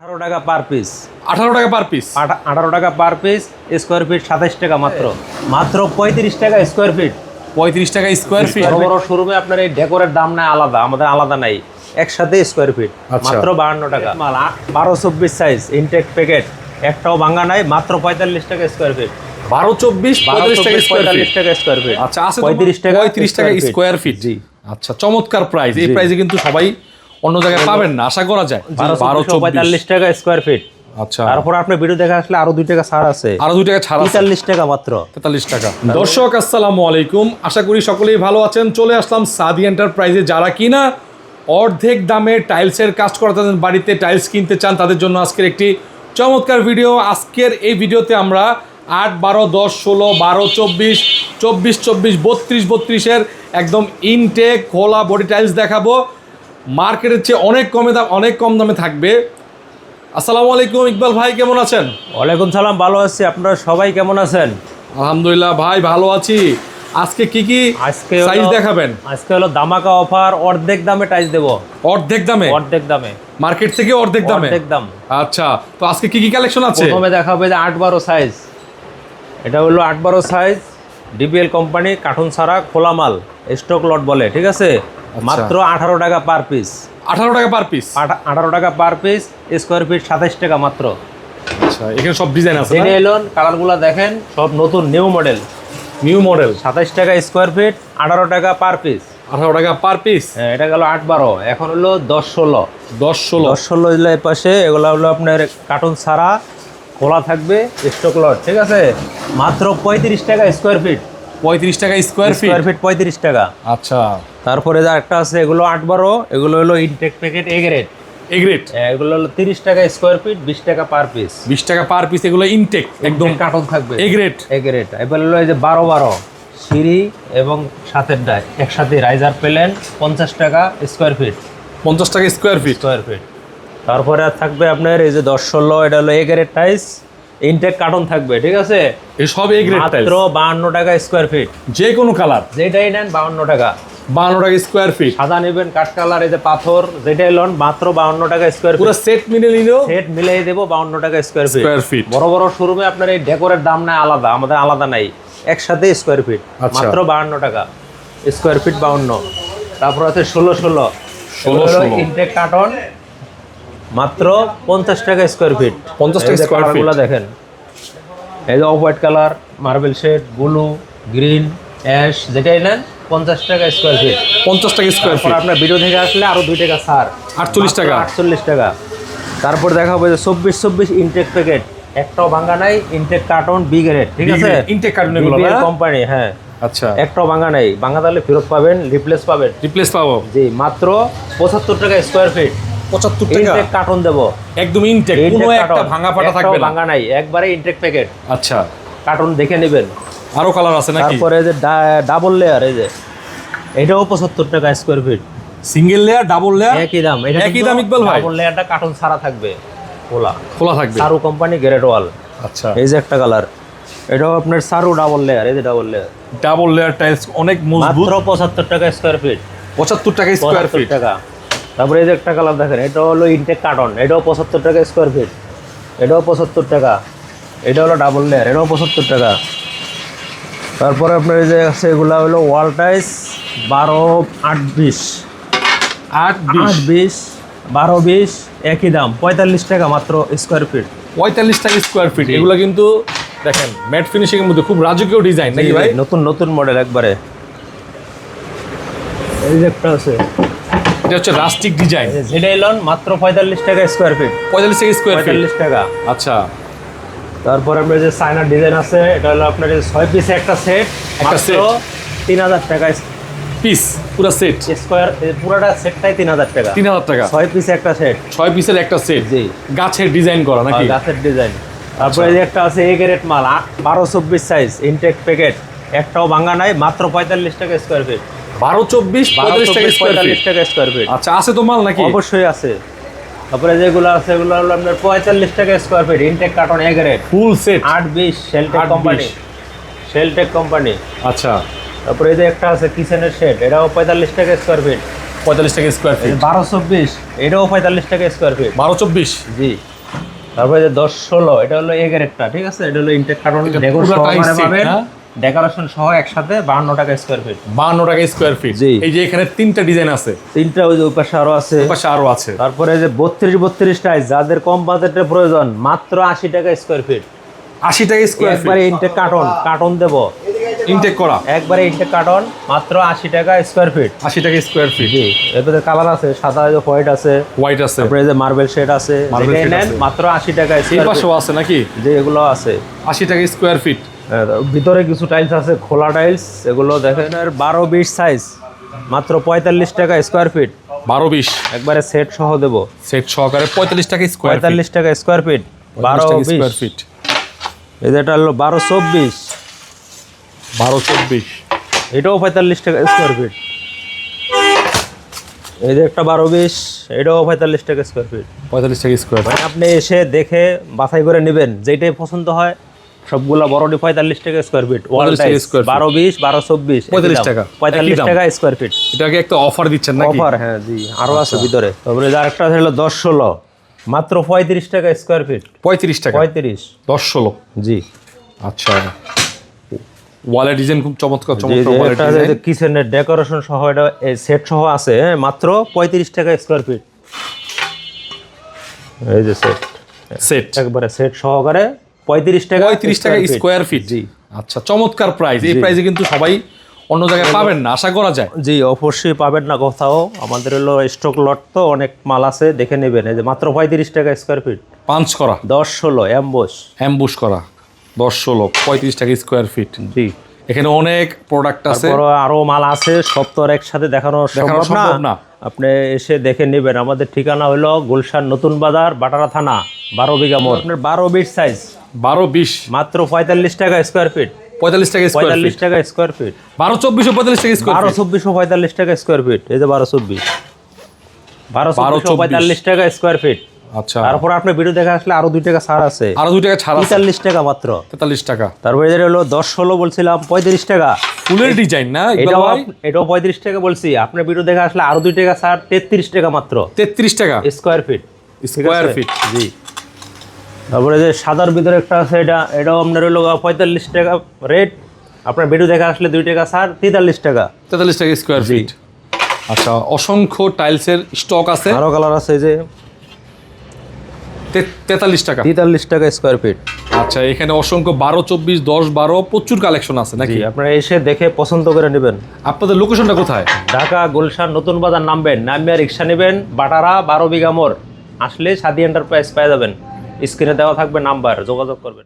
আঠারো টাকা per piece আঠারো টাকা পার পিস আঠারো টাকা পার পিস স্কোয়ার ফিট সাতাইশ টাকা মাত্র। মাত্র পঁয়ত্রিশ টাকা স্কোয়ার ফিট পঁয়ত্রিশ টাকা স্কোয়ার ফিট বড় বড় শোরুমে আপনার এই ডেকোরের দাম নাই আলাদা আমাদের আলাদা নাই। একসাথে স্কোয়ার ফিট আচ্ছা। মাত্র বাহান্ন টাকা। মাল বারো চব্বিশ সাইজ ইনটেক প্যাকেট একটাও ভাঙা নাই মাত্র পঁয়তাল্লিশ টাকা স্কোয়ার ফিট বারো চব্বিশ পঁয়তাল্লিশ টাকা স্কোয়ার ফিট আচ্ছা পঁয়ত্রিশ টাকা পঁয়ত্রিশ টাকা স্কোয়ার ফিট জি। আচ্ছা চমৎকার প্রাইস এই। প্রাইসে কিন্তু সবাই অন্য জায়গায় পাবেন না আশা করা যায়। বারো পঁয়তাল্লিশ টাকা স্কোয়ার ফিট আচ্ছা। তারপর আপনি ভিডিও দেখে আসলে আরও দুই টাকা ছাড় আছে। আরও দুই টাকা ছাড়া আছে। পঁয়তাল্লিশ টাকা মাত্র। তেতাল্লিশ টাকা। দর্শক আসসালামু আলাইকুম। আশা করি সকলেই ভালো আছেন। চলে আসলাম সাদি এন্টারপ্রাইজে যারা কিনা অর্ধেক দামে টাইলসের কাজ করা তাদের বাড়িতে টাইলস কিনতে চান তাদের জন্য আজকের একটি চমৎকার ভিডিও আজকের এই ভিডিওতে আমরা আট বারো দশ ষোলো বারো চব্বিশ চব্বিশ চব্বিশ বত্রিশ বত্রিশের একদম ইনটেক খোলা বডি টাইলস দেখাবো। মার্কেটের চেয়ে অনেক কমে দাম অনেক কম দামে থাকবে। আসসালামু আলাইকুম ইকবাল ভাই কেমন আছেন? ওয়ালাইকুম সালাম ভালো আছি। আপনারা সবাই কেমন আছেন? আলহামদুলিল্লাহ ভাই ভালো আছি। আজকে কি কি আজকে সাইজ দেখাবেন? আজকে হলো দামাকা অফার অর্ধেক দামে টাইস দেবো। অর্ধেক দামে? অর্ধেক দামে। মার্কেট থেকে অর্ধেক দামে? অর্ধেক দাম। আচ্ছা তো আজকে কি কি কালেকশন আছে? প্রথমে দেখাবে যে আট বারো সাইজ এটা হলো আট বারো সাইজ ডিপিএল কোম্পানি কার্টুন ছাড়া খোলা মাল স্টক লট বলে ঠিক আছে? মাত্র আঠারো টাকা পার পিস আঠারো টাকা পার পিস আঠারো টাকা পার পিস স্কোয়ার ফিট সাতাইশ টাকা মাত্র। আচ্ছা এখানে সব ডিজাইন আছে জেনে এলন কালারগুলো দেখেন সব নতুন নিউ মডেল নিউ মডেল সাতাইশ টাকা স্কোয়ার ফিট আঠারো টাকা পার পিস আঠারো টাকা পার পিস হ্যাঁ এটা গেল আট বারো এখন হলো দশ ষোলো। দশ ষোলো। দশ ষোলো হলো পাশে এগুলো হলো আপনার কার্টুন ছাড়া খোলা থাকবে স্টক লট ঠিক আছে? মাত্র পঁয়ত্রিশ টাকা স্কোয়ার ফিট পঁয়ত্রিশ টাকা স্কোয়ার ফিট স্কোয়ার ফিট পঁয়ত্রিশ টাকা। আচ্ছা। তারপরে যা একটা আছে এগুলো আট বারো এগুলো হলো intact packet A grade A grade এগুলো হলো তিরিশ টাকা স্কোয়ার ফিট বিশ টাকা পার পিস বিশ টাকা পার পিস এগুলো ইনটেক একদম কার্টুন থাকবে। এগ্রেট এ গ্রেড এবার হলো এই যে বারো বারো সিঁড়ি এবং সাতের ডাই একসাথে রাইজার পেলেন পঞ্চাশ টাকা স্কোয়ার ফিট পঞ্চাশ টাকা স্কোয়ার ফিট স্কোয়ার ফিট তারপরে আর থাকবে আপনার এই যে দশ ষোলো এটা হলো এগারের টাইস ইনটেক কার্টন থাকবে ঠিক আছে? এই সব এগ্রেট মাত্র বাহান্ন টাকা স্কোয়ার ফিট যে কোনো কালার যেটাই নেন বাহান্ন টাকা। বান্ন টাকা স্কোয়ার ফিট সাদা নেবেন কাঠ কালার এই যে পাথর যেটাই লোন মাত্র বাহান্ন টাকা স্কোয়ার পুরো সেট মিলে নিলেও সেট মিলিয়ে দেবো বাহান্ন টাকা স্কোয়ার ফিট স্কোয়ার ফিট বড় বড় শোরুমে আপনার এই ডেকোরের দাম নাই আলাদা আমাদের আলাদা নাই। একসাথে স্কোয়ার ফিট আচ্ছা। মাত্র বাহান্ন টাকা। স্কোয়ার ফিট বাহান্ন। তারপর আছে ষোলো ষোলো। ষোলো ষোলো। ইনটেক কার্টন মাত্র পঞ্চাশ টাকা স্কোয়ার ফিট 50 টাকা স্কোয়ার। গুলো দেখেন। এই যে off white colour marble shade blue green ash যেটাই নেন পঞ্চাশ টাকা স্কোয়ার ফিট পঞ্চাশ টাকা স্কোয়ার ফিট আপনার ভিডিও থেকে আসলে আরও দুই টাকা ছাড়। 48 টাকা। আটচল্লিশ টাকা। তারপর দেখা হবে যে চব্বিশ চব্বিশ ইনটেক প্যাকেট একটাও ভাঙা নাই ইনটেক কার্টন বি গ্রেড ঠিক আছে? carton এগুলো কোম্পানি হ্যাঁ। আচ্ছা। একটাও ভাঙা নাই। ভাঙা তাহলে ফেরত পাবেন রিপ্লেস পাবেন। রিপ্লেস পাবো। জি মাত্র পঁচাত্তর টাকা স্কোয়ার ফিট পঁচাত্তর টাকা। ইনটেক কার্টন দেবো। একদম ইনটেক কোনো একটা ভাঙা ফাটা থাকবে না। ভাঙা নাই একবারে ইনটেক প্যাকেট আচ্ছা। কার্টন দেখে নেবেন। আরও কালার আছে নাকি? তারপরে যে ডাবল লেয়ার এই যে। এটাও পঁচাত্তর টাকা square feet single layer double layer একই দাম। এটা একই দাম ইকবাল ভাই? ডাবল লেয়ারটা কার্টন ছাড়া থাকবে। খোলা। খোলা থাকবে। সারু কোম্পানি গ্রেড ওয়াল আচ্ছা। এই যে একটা কালার এটাও আপনার সারু ডাবল লেয়ার এই যে double layer double layer tiles অনেক মজবুত। মাত্র পঁচাত্তর টাকা স্কোয়ার ফিট পঁচাত্তর টাকা স্কোয়ার ফিট টাকা। তারপরে এই যে একটা কালার দেখেন এটা হলো ইনটেক কার্টন এটাও পঁচাত্তর টাকা স্কোয়ার ফিট এটাও পঁচাত্তর টাকা এটা হলো ডাবল লেয়ার এটাও পঁচাত্তর টাকা। তারপরে আপনার এই যে আছে এগুলা হলো ওয়াল টাইস বারো আট বিশ। আট বিশ। আট বিশ বারো বিশ একই দাম পঁয়তাল্লিশ টাকা মাত্র স্কোয়ার ফিট পঁয়তাল্লিশ টাকা স্কোয়ার ফিট এগুলো কিন্তু দেখেন ম্যাট ফিনিশিং এর মধ্যে খুব রাজকীয় ডিজাইন নাকি ভাই? নতুন নতুন মডেল একবারে। এই যে একটা আছে এটা হচ্ছে রাস্টিক ডিজাইন। এটা জেডাইলন মাত্র পঁয়তাল্লিশ টাকা স্কোয়ার ফিট পঁয়তাল্লিশ টাকা স্কোয়ার ফিট পঁয়তাল্লিশ টাকা। আচ্ছা। তারপর আপনার যে সাইনার ডিজাইন আছে এটা হলো আপনার ছয় পিসে একটা সেট একটা set। তিন হাজার টাকা পিস পুরো সেট স্কোয়ার পুরোটা সেটটাই তিন হাজার টাকা। তিন হাজার টাকা। ছয় পিসে একটা সেট ছয় পিসের একটা সেট জি। গাছের ডিজাইন করা নাকি? গাছের ডিজাইন তারপরে এই যে একটা আছে এ গ্রেড মাল বারো চব্বিশ সাইজ ইনটেক প্যাকেট একটাও ভাঙা নাই মাত্র পঁয়তাল্লিশ টাকা স্কোয়ার ফিট বারো চব্বিশ পঁয়তাল্লিশ টাকা স্কোয়ার পঁয়তাল্লিশ ফিট টাকা স্কোয়ার ফিট আচ্ছা আছে তো মাল নাকি? অবশ্যই আছে। তারপরে যেগুলো আছে এগুলো হলো আপনার পঁয়তাল্লিশ টাকা square feet intact carton A grade full set আট বিশ শেলটেক কোম্পানি। শেলটেক কোম্পানি আচ্ছা। তারপরে এই যে একটা আছে কিচেনের শেড এটাও পঁয়তাল্লিশ টাকা স্কোয়ার ফিট পঁয়তাল্লিশ টাকা স্কোয়ার ফিট বারো চব্বিশ এটাও পঁয়তাল্লিশ টাকা স্কোয়ার ফিট বারো চব্বিশ? জি। তারপরে যে দশ ষোলো এটা হলো এগের একটা ঠিক আছে? এটা হলো ইনটেক কার্টন ডেকোরেশন সহ একসাথে বাহান্ন টাকা স্কোয়ার ফিট বাহান্ন টাকা স্কোয়ার ফিট জি। এই যে এখানে তিনটা ডিজাইন আছে। তিনটা ওই যে ওই পাশে আরও আছে। পাশে আরও আছে। তারপরে যে বত্রিশ বত্রিশ টাইস যাদের কম বাজেটের প্রয়োজন মাত্র আশি টাকা স্কোয়ার ফিট আশি টাকা স্কোয়ার একবারে ইনটেক কার্টন কার্টন দেবো। ইনটেক করা। একবারে ইনটেক কার্টন মাত্র আশি টাকা স্কোয়ার ফিট আশি টাকা স্কোয়ার ফিট জি। এরপরে কালার আছে সাদা হোয়াইট আছে। হোয়াইট আছে। তারপরে যে মার্বেল শেড আছে। আছে। মাত্র আশি টাকা এই স্কোয়ার পাশেও আছে নাকি? যে এগুলো আছে। আশি টাকা স্কোয়ার ফিট ভিতরে কিছু টাইলস আছে খোলা টাইলস এগুলো দেখেন আর বারো বিশ সাইজ মাত্র পঁয়তাল্লিশ টাকা স্কোয়ার ফিট বারো বিশ। একবারে সেট সহ দেবো। সেট সহকারে পঁয়তাল্লিশ টাকা স্কোয়ার পঁয়তাল্লিশ টাকা স্কোয়ার ফিট বারো স্কোয়ার ফিট এই যেটা হলো বারো চব্বিশ। বারো চব্বিশ। এটাও পঁয়তাল্লিশ টাকা স্কোয়ার ফিট এই যে একটা বারো বিশ এটাও পঁয়তাল্লিশ টাকা স্কোয়ার ফিট পঁয়তাল্লিশ টাকা স্কোয়ার ফিট মানে আপনি এসে দেখে বাছাই করে নেবেন যেটাই পছন্দ হয়। সবগুলা বড়টি পঁয়তাল্লিশ টাকা স্কোয়ার ফিট 45 টাকা বারো বিশ বারো চব্বিশ 45 টাকা। পঁয়তাল্লিশ টাকা স্কোয়ার ফিট এটাকে একটা অফার দিচ্ছেন অফার হ্যাঁ জি আরও আছে ভিতরে। তারপরে যে আরেকটা হলো দশ ষোলো মাত্র পঁয়ত্রিশ টাকা স্কোয়ার ফিট পঁয়ত্রিশ টাকা। পঁয়ত্রিশ। দশ ষোলো? জি। আচ্ছা। ওয়ালের ডিজাইন খুব চমৎকার চমৎকার একটা কিচেনের ডেকোরেশন সহ এটা সেট সহ আছে হ্যাঁ, মাত্র পঁয়ত্রিশ টাকা স্কোয়ার ফিট এই যে সেট সেট একবারে সেট সহকারে পঁয়ত্রিশ টাকা পঁয়ত্রিশ টাকা স্কোয়ার ফিট জি। আচ্ছা চমৎকার প্রাইস এই প্রাইসে কিন্তু সবাই অন্য জায়গায় পাবেন না আশা করা যায়। জি অবশ্যই পাবেন না কোথাও। আমাদের হলো স্টক লট তো অনেক মাল আছে দেখে নেবেন। এই যে মাত্র পঁয়ত্রিশ টাকা স্কোয়ার ফিট পাঞ্চ করা। দশ ষোলো অ্যাম্বোস অ্যাম্বুশ করা। দশ ষোলো পঁয়ত্রিশ টাকা স্কোয়ার ফিট জি। এখানে অনেক প্রোডাক্ট আছে। আরও মাল আছে সব তো একসাথে দেখানো সম্ভব না। আপনি এসে দেখে নেবেন। আমাদের ঠিকানা হলো গুলশান নতুন বাজার বাটারা থানা বারো বিঘা মোড়। আপনার বারো বিট সাইজ বারো বিশ। মাত্র পঁয়তাল্লিশ টাকা স্কোয়ার ফিট পঁয়তাল্লিশ টাকা পঁয়তাল্লিশ টাকা স্কোয়ার ফিট বারো চব্বিশ পঁয়তাল্লিশ টাকা স্কোয়ার বারো চব্বিশশো পঁয়তাল্লিশ টাকা স্কোয়ার ফিট এই যে বারো চব্বিশ। বারো 24 পঁয়তাল্লিশ টাকা স্কোয়ার ফিট আচ্ছা। তারপর আপনার ভিডিও দেখা আসলে আরও দুই টাকা ছাড় আছে। আরও দুই টাকা ছাড় টাকা মাত্র। তেতাল্লিশ টাকা। তারপরে যেটা হলো দশ ষোলো বলছিলাম পঁয়ত্রিশ টাকা। ফুলের ডিজাইন না এটাও? এটাও পঁয়ত্রিশ টাকা বলছি। আপনার ভিডিও দেখা আসলে আরও দুই টাকা ছাড় তেত্রিশ টাকা মাত্র। তেত্রিশ টাকা। স্কোয়ার ফিট স্কোয়ার ফিট জি। তারপরে যে সাদার ভিতরে একটা আছে এটা এটাও আপনার হলো পঁয়তাল্লিশ টাকা রেট আপনার ভিডিও দেখা আসলে দুই টাকা ছাড় তেতাল্লিশ টাকা। তেতাল্লিশ টাকা স্কোয়ার ফিট আচ্ছা অসংখ্য টাইলসের স্টক আছে। আরও কালার আছে যে। তেতাল্লিশ টাকা। তেতাল্লিশ টাকা স্কোয়ার ফিট আচ্ছা এখানে অসংখ্য বারো চব্বিশ দশ বারো প্রচুর কালেকশন আছে নাকি? আপনারা এসে দেখে পছন্দ করে নেবেন। আপনাদের লোকেশনটা কোথায়? ঢাকা গুলশান নতুন বাজার নামবেন নামিয়া রিক্সা নেবেন বাটারা বারো বিঘা মোড়। আসলে সাদি এন্টারপ্রাইজ পেয়ে যাবেন। স্ক্রিনে দেওয়া থাকবে নাম্বার যোগাযোগ করবেন।